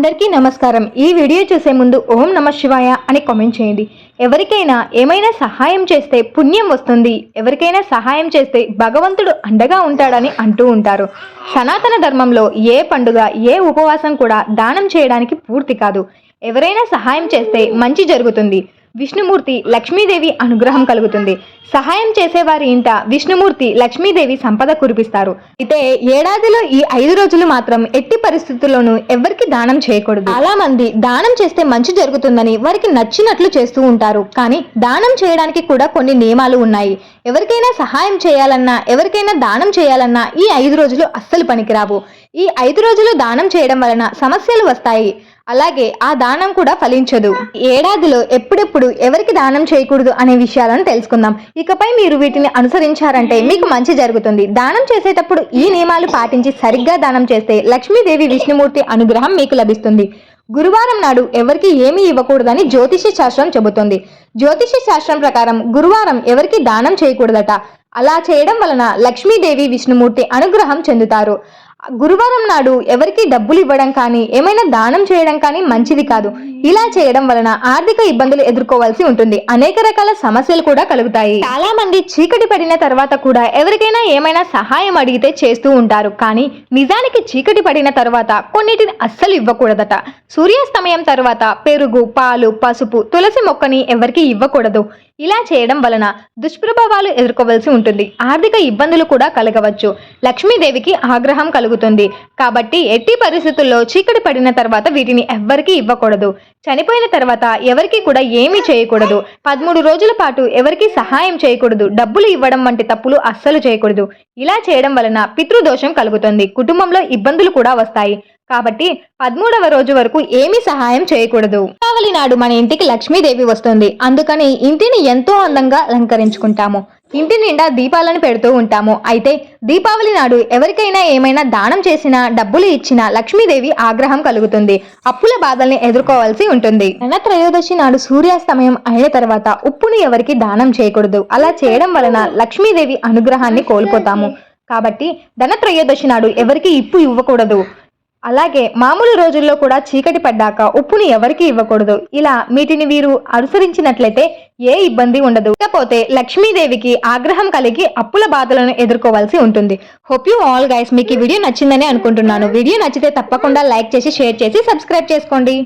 అందరికీ నమస్కారం. ఈ వీడియో చూసే ముందు ఓం నమ శివాయ అని కామెంట్ చేయండి. ఎవరికైనా ఏమైనా సహాయం చేస్తే పుణ్యం వస్తుంది. ఎవరికైనా సహాయం చేస్తే భగవంతుడు అండగా ఉంటాడని అంటూ ఉంటారు. సనాతన ధర్మంలో ఏ పండుగ ఏ ఉపవాసం కూడా దానం చేయడానికి పూర్తి కాదు. ఎవరైనా సహాయం చేస్తే మంచి జరుగుతుంది. విష్ణుమూర్తి లక్ష్మీదేవి అనుగ్రహం కలుగుతుంది. సహాయం చేసేవారి ఇంట విష్ణుమూర్తి లక్ష్మీదేవి సంపద కురిపిస్తారు. అయితే ఏడాదిలో ఈ ఐదు రోజులు మాత్రం ఎట్టి పరిస్థితుల్లోనూ ఎవరికి దానం చేయకూడదు. చాలా మంది దానం చేస్తే మంచి జరుగుతుందని వారికి నచ్చినట్లు చేస్తూ ఉంటారు. కానీ దానం చేయడానికి కూడా కొన్ని నియమాలు ఉన్నాయి. ఎవరికైనా సహాయం చేయాలన్నా ఎవరికైనా దానం చేయాలన్నా ఈ ఐదు రోజులు అస్సలు పనికిరావు. ఈ ఐదు రోజులు దానం చేయడం వలన సమస్యలు వస్తాయి. అలాగే ఆ దానం కూడా ఫలించదు. ఏడాదిలో ఎప్పుడెప్పుడు ఎవరికి దానం చేయకూడదు అనే విషయాలను తెలుసుకుందాం. ఇకపై మీరు వీటిని అనుసరించారంటే మీకు మంచి జరుగుతుంది. దానం చేసేటప్పుడు ఈ నియమాలు పాటించి సరిగ్గా దానం చేస్తే లక్ష్మీదేవి విష్ణుమూర్తి అనుగ్రహం మీకు లభిస్తుంది. గురువారం నాడు ఎవరికి ఏమీ ఇవ్వకూడదని జ్యోతిష శాస్త్రం చెబుతుంది. జ్యోతిష శాస్త్రం ప్రకారం గురువారం ఎవరికి దానం చేయకూడదట. అలా చేయడం వలన లక్ష్మీదేవి విష్ణుమూర్తి అనుగ్రహం చెందుతారు. గురువారం నాడు ఎవరికి డబ్బులు ఇవ్వడం కానీ ఏమైనా దానం చేయడం కానీ మంచిది కాదు. ఇలా చేయడం వలన ఆర్థిక ఇబ్బందులు ఎదుర్కోవాల్సి ఉంటుంది. అనేక రకాల సమస్యలు కూడా కలుగుతాయి. చాలా మంది చీకటి పడిన తర్వాత కూడా ఎవరికైనా ఏమైనా సహాయం అడిగితే చేస్తూ ఉంటారు. కానీ నిజానికి చీకటి పడిన తర్వాత కొన్నిటిని అస్సలు ఇవ్వకూడదట. సూర్యాస్తమయం తర్వాత పెరుగు పాలు పసుపు తులసి మొక్కని ఎవరికి ఇవ్వకూడదు. ఇలా చేయడం వలన దుష్ప్రభావాలు ఎదుర్కోవలసి ఉంటుంది. ఆర్థిక ఇబ్బందులు కూడా కలగవచ్చు. లక్ష్మీదేవికి ఆగ్రహం కలుగుతుంది. కాబట్టి ఎట్టి పరిస్థితుల్లో చీకటి పడిన తర్వాత వీటిని ఎవ్వరికీ ఇవ్వకూడదు. చనిపోయిన తర్వాత ఎవరికి కూడా ఏమీ చేయకూడదు. పదమూడు రోజుల పాటు ఎవరికి సహాయం చేయకూడదు. డబ్బులు ఇవ్వడం వంటి తప్పులు అస్సలు చేయకూడదు. ఇలా చేయడం వలన పితృదోషం కలుగుతుంది. కుటుంబంలో ఇబ్బందులు కూడా వస్తాయి. కాబట్టి పదమూడవ రోజు వరకు ఏమీ సహాయం చేయకూడదు. దీపావళి నాడు మన ఇంటికి లక్ష్మీదేవి వస్తుంది. అందుకని ఇంటిని ఎంతో అందంగా అలంకరించుకుంటాము. ఇంటి నిండా దీపాలను పెడుతూ ఉంటాము. అయితే దీపావళి నాడు ఎవరికైనా ఏమైనా దానం చేసినా డబ్బులు ఇచ్చినా లక్ష్మీదేవి ఆగ్రహం కలుగుతుంది. అప్పుల బాధల్ని ఎదుర్కోవాల్సి ఉంటుంది. ధన త్రయోదశి నాడు సూర్యాస్తమయం అయిన తర్వాత ఉప్పును ఎవరికి దానం చేయకూడదు. అలా చేయడం వలన లక్ష్మీదేవి అనుగ్రహాన్ని కోల్పోతాము. కాబట్టి ధన త్రయోదశి నాడు ఎవరికి ఇప్పు ఇవ్వకూడదు. అలాగే మామూలు రోజుల్లో కూడా చీకటి పడ్డాక ఉప్పుని ఎవరికి ఇవ్వకూడదు. ఇలా వీటిని వీరు అనుసరించినట్లయితే ఏ ఇబ్బంది ఉండదు. ఇకపోతే లక్ష్మీదేవికి ఆగ్రహం కలిగి అప్పుల బాధలను ఎదుర్కోవాల్సి ఉంటుంది. హోప్ యూ ఆల్ గైస్ మీకు ఈ వీడియో నచ్చిందని అనుకుంటున్నాను. వీడియో నచ్చితే తప్పకుండా లైక్ చేసి షేర్ చేసి సబ్స్క్రైబ్ చేసుకోండి.